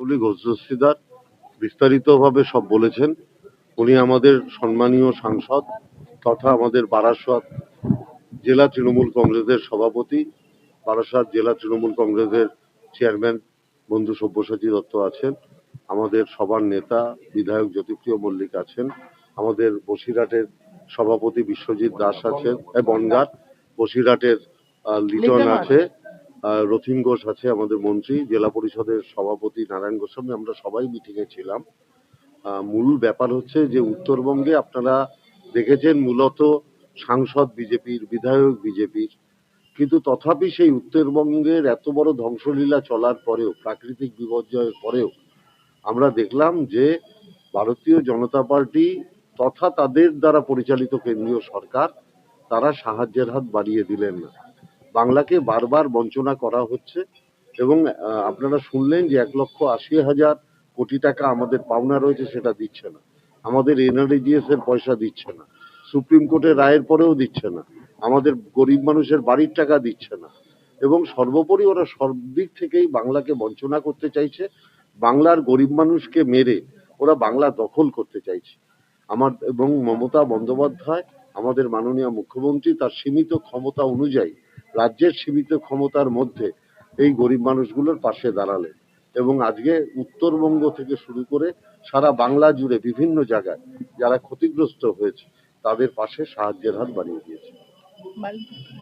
তুলি ঘোষদস্তিদার বিস্তারিতভাবে সব বলেছেন। উনি আমাদের সম্মানীয় সাংসদ তথা আমাদের বারাসত জেলা তৃণমূল কংগ্রেসের সভাপতি বারাসাত জেলা তৃণমূল কংগ্রেসের চেয়ারম্যান বন্ধু সব্যসাচী দত্ত আছেন। আমাদের সবার নেতা বিধায়ক জ্যোতিপ্রিয় মল্লিক আছেন। আমাদের বসিরহাটের সভাপতি বিশ্বজিৎ দাস আছেন এ, বনগাঁ বসিরহাটের লিটন আছে। রথিন ঘোষ আছে আমাদের মন্ত্রী, জেলা পরিষদের সভাপতি নারায়ণ গোস্বামী আমরা সবাই মিটিংয়ে ছিলাম। মূল ব্যাপার হচ্ছে যে উত্তরবঙ্গে আপনারা দেখেছেন মূলত সাংসদ বিজেপির, বিধায়ক বিজেপির, কিন্তু তথাপি সেই উত্তরবঙ্গের এত বড় ধ্বংসলীলা চলার পরেও, প্রাকৃতিক বিপর্যয়ের পরেও আমরা দেখলাম যে ভারতীয় জনতা পার্টি তথা তাদের দ্বারা পরিচালিত কেন্দ্রীয় সরকার, তারা সাহায্যের হাত বাড়িয়ে দিলেন না। বাংলাকে বারবার বঞ্চনা করা হচ্ছে এবং আপনারা শুনলেন যে এক লক্ষ আশি হাজার কোটি টাকা আমাদের পাওনা রয়েছে, সেটা দিচ্ছে না। আমাদের এনআরডিজিএস এর পয়সা দিচ্ছে না। সুপ্রিম কোর্টের রায়ের পরেও দিচ্ছে না। আমাদের গরিব মানুষের বাড়ির টাকা দিচ্ছে না। এবং সর্বোপরি ওরা সব দিক থেকেই বাংলাকে বঞ্চনা করতে চাইছে। বাংলার গরিব মানুষকে মেরে ওরা বাংলা দখল করতে চাইছে। আমার এবং মমতা বন্দ্যোপাধ্যায়, আমাদের মাননীয় মুখ্যমন্ত্রী তার সীমিত ক্ষমতা অনুযায়ী রাজ্যের সীমিত ক্ষমতার মধ্যে এই গরিব মানুষগুলোর পাশে দাঁড়ালেন এবং আজকে উত্তরবঙ্গ থেকে শুরু করে সারা বাংলা জুড়ে বিভিন্ন জায়গায় যারা ক্ষতিগ্রস্ত হয়েছে, তাদের পাশে সাহায্যের হাত বাড়িয়ে দিয়েছে।